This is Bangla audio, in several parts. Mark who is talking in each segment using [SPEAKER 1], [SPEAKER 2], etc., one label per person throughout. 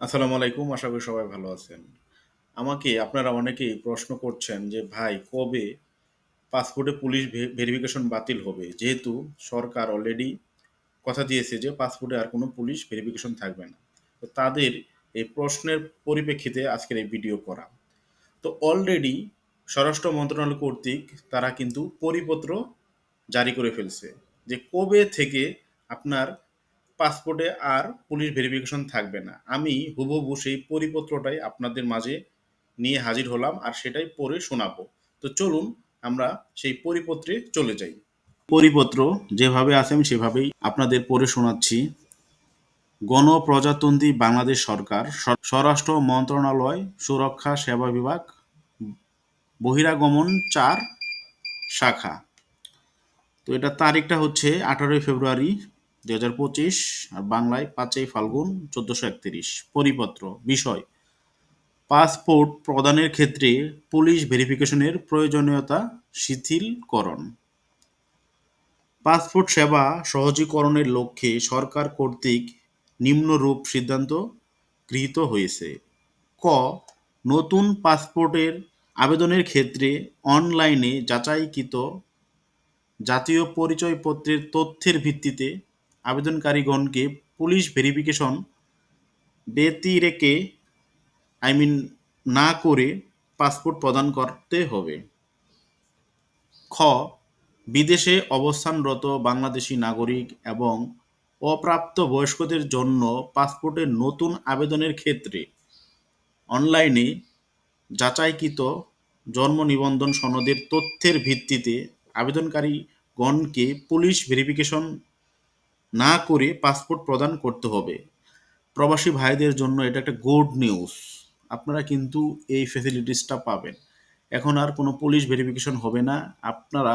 [SPEAKER 1] আসসালামু আলাইকুম, আশা করি সবাই ভালো আছেন। আমাকে আপনারা অনেকেই প্রশ্ন করছেন যে, ভাই, কবে পাসপোর্টে পুলিশ ভেরিফিকেশন বাতিল হবে? যেহেতু সরকার অলরেডি কথা দিয়েছে যে, পাসপোর্টে আর কোনো পুলিশ ভেরিফিকেশন থাকবে না। তো তাদের এই প্রশ্নের পরিপ্রেক্ষিতে আজকের এই ভিডিও করা। তো অলরেডি স্বরাষ্ট্র মন্ত্রণালয় কর্তৃক তারা কিন্তু পরিপত্র জারি করে ফেলছে যে, কবে থেকে আপনার পাসপোর্টে আর পুলিশ ভেরিফিকেশন থাকবে না। আমি হুবহু সেই পরিপত্রটাই আপনাদের মাঝে নিয়ে হাজির হলাম আর সেটাই পড়ে শোনাবো। তো চলুন আমরা সেই পরিপত্রে চলে যাই। পরিপত্র যেভাবে আছে আমি সেভাবেই আপনাদের পড়ে শোনাচ্ছি। গণপ্রজাতন্ত্রী বাংলাদেশ সরকার স্বরাষ্ট্র মন্ত্রণালয়, সুরক্ষা সেবা বিভাগ, বহিরাগমন চার শাখা। তো এটা তারিখটা হচ্ছে আঠারোই ফেব্রুয়ারি দুই হাজার পঁচিশ আর বাংলায় পাঁচই ফাল্গুন চোদ্দশো একত্রিশ। পরিপত্র, বিষয়, পাসপোর্ট প্রদানের ক্ষেত্রে পুলিশ ভেরিফিকেশনের প্রয়োজনীয়তা শিথিলকরণ। পাসপোর্ট সেবা সহজীকরণের লক্ষ্যে সরকার কর্তৃক নিম্নরূপ সিদ্ধান্ত গৃহীত হয়েছে। ক, নতুন পাসপোর্টের আবেদনের ক্ষেত্রে অনলাইনে যাচাইকৃত জাতীয় পরিচয়পত্রের তথ্যের ভিত্তিতে আবেদনকারীগণকে পুলিশ ভেরিফিকেশন ব্যতিরেকে আই মিন, না করে পাসপোর্ট প্রদান করতে হবে। খ, বিদেশে অবস্থানরত বাংলাদেশি নাগরিক এবং অপ্রাপ্ত বয়স্কদের জন্য পাসপোর্টের নতুন আবেদনের ক্ষেত্রে অনলাইনে যাচাইকৃত জন্ম নিবন্ধন সনদের তথ্যের ভিত্তিতে আবেদনকারীগণকে পুলিশ ভেরিফিকেশন না করে পাসপোর্ট প্রদান করতে হবে। প্রবাসী ভাইদের জন্য এটা একটা গুড নিউজ আপনারা কিন্তু এই ফেসিলিটিসটা পাবেন। এখন আর কোনো পুলিশ ভেরিফিকেশন হবে না। আপনারা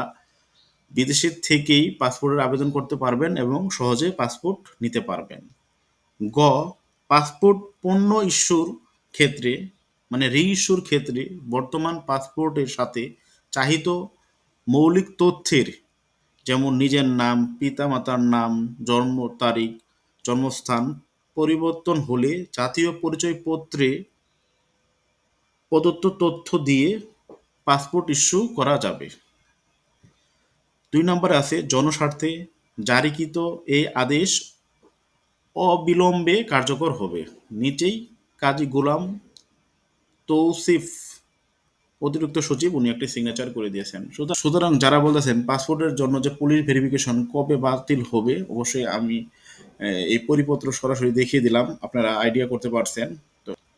[SPEAKER 1] বিদেশের থেকেই পাসপোর্টের আবেদন করতে পারবেন এবং সহজে পাসপোর্ট নিতে পারবেন। গ পাসপোর্ট পণ্য ইস্যুর ক্ষেত্রে মানে রি ইস্যুর ক্ষেত্রে বর্তমান পাসপোর্টের সাথে চাহিত মৌলিক তথ্যের যেমন নিজের নাম, পিতামাতার নাম, জন্ম তারিখ, জন্মস্থান, পরিবর্তন হলে জাতীয় পরিচয়পত্রে প্রদত্ত তথ্য দিয়ে পাসপোর্ট ইস্যু করা যাবে। দুই নম্বরে আছে জনস্বার্থে জারিকৃত এই আদেশ অবিলম্বে কার্যকর হবে। নিচেই কাজী গোলাম তৌসিফ অতিরিক্ত সচিব উনি একটি সিগনেচার করে দিয়েছেন। সুতরাং যারা বলতেছেন পাসপোর্টের জন্য যে পুলিশ ভেরিফিকেশন কবে বাতিল হবে, অবশ্যই আমি এই পরিপত্র সরাসরি দেখিয়ে দিলাম। আপনারা আইডিয়া করতে পারছেন।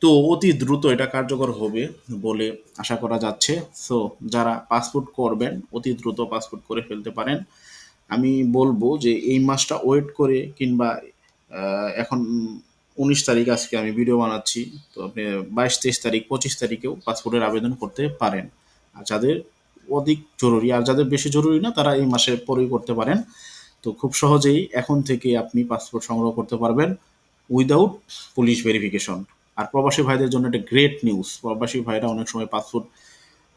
[SPEAKER 1] তো অতি দ্রুত এটা কার্যকর হবে বলে আশা করা যাচ্ছে। সো যারা পাসপোর্ট করবেন, অতি দ্রুত পাসপোর্ট করে ফেলতে পারেন। আমি বলব যে এই মাসটা ওয়েট করে কিংবা এখন উনিশ তারিখ আজকে আমি ভিডিও বানাচ্ছি। তো আপনি বাইশ, তেইশ তারিখ, পঁচিশ তারিখেও পাসপোর্টের আবেদন করতে পারেন। আর যাদের অধিক জরুরি, আর যাদের বেশি জরুরি না, তারা এই মাসে পরেই করতে পারেন। তো খুব সহজেই এখন থেকে আপনি পাসপোর্ট সংগ্রহ করতে পারবেন উইদাউট পুলিশ ভেরিফিকেশন আর প্রবাসী ভাইদের জন্য একটা গ্রেট নিউজ প্রবাসী ভাইরা অনেক সময় পাসপোর্ট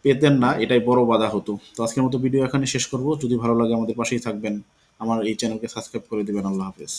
[SPEAKER 1] পেতেন না, এটাই বড় বাধা হতো। তো আজকের মতো ভিডিও এখানে শেষ করব। যদি ভালো লাগে আমাদের পাশেই থাকবেন। আমার এই চ্যানেলকে সাবস্ক্রাইব করে দেবেন। আল্লাহ হাফেজ।